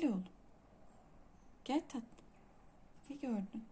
Gel oğlum. Gel tatlım. Ne gördün?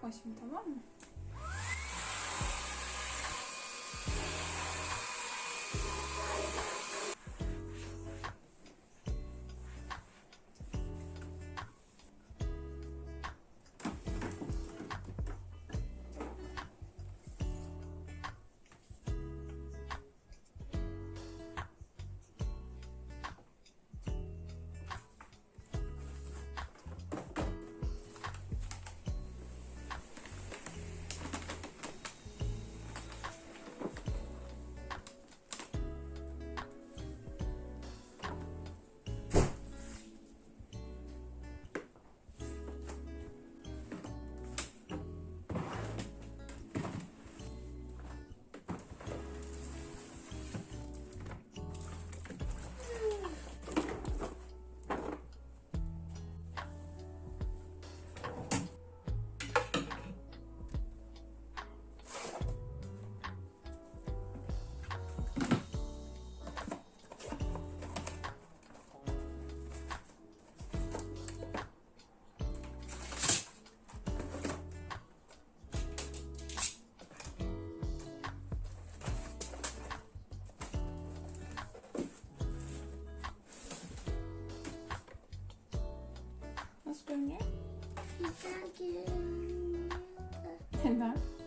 Korkma şimdi tamam mı? Ooh. Thank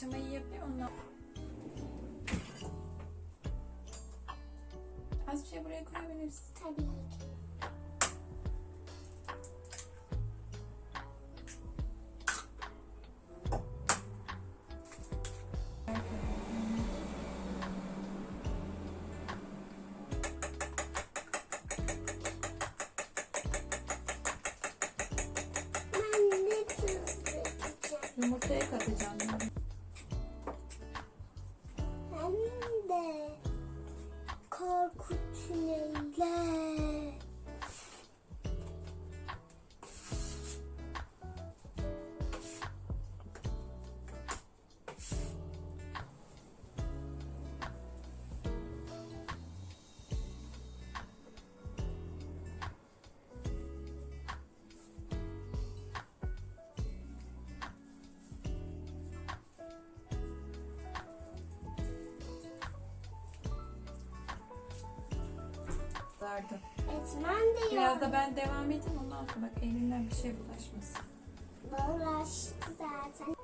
aşamayı yapayım ondan. Az bir şey buraya koyabiliriz. Tabii ki. Vardı. Etmen de Biraz da ben devam edeyim ondan sonra bak elinden bir şey bulaşmasın. Bulaştı zaten.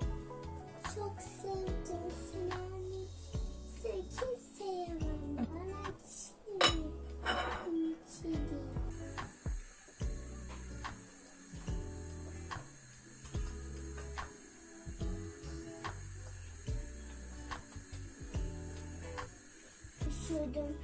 Çok sevdim seni. Sekiz sevmem. Bana. Çiğ. Üşüdüm.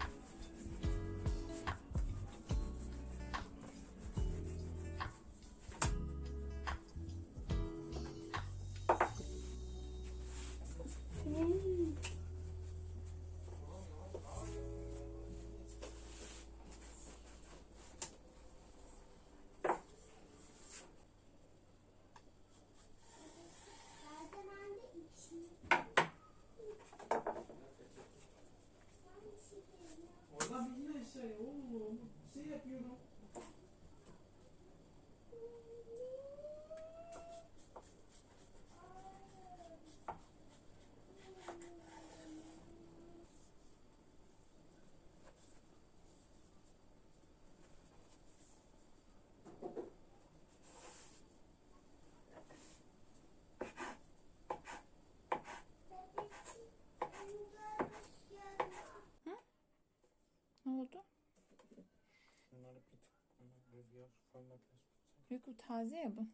Yok taze ya bu.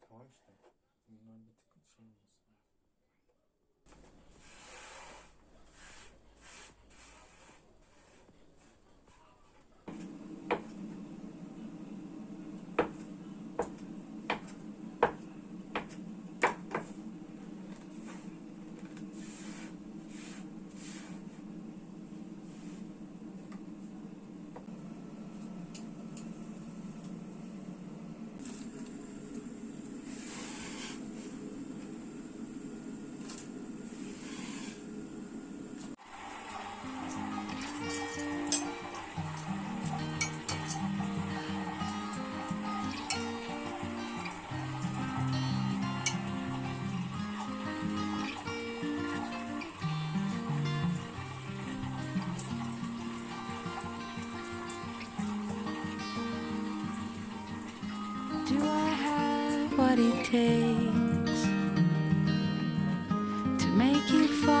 Tamam işte. What it takes to make you fall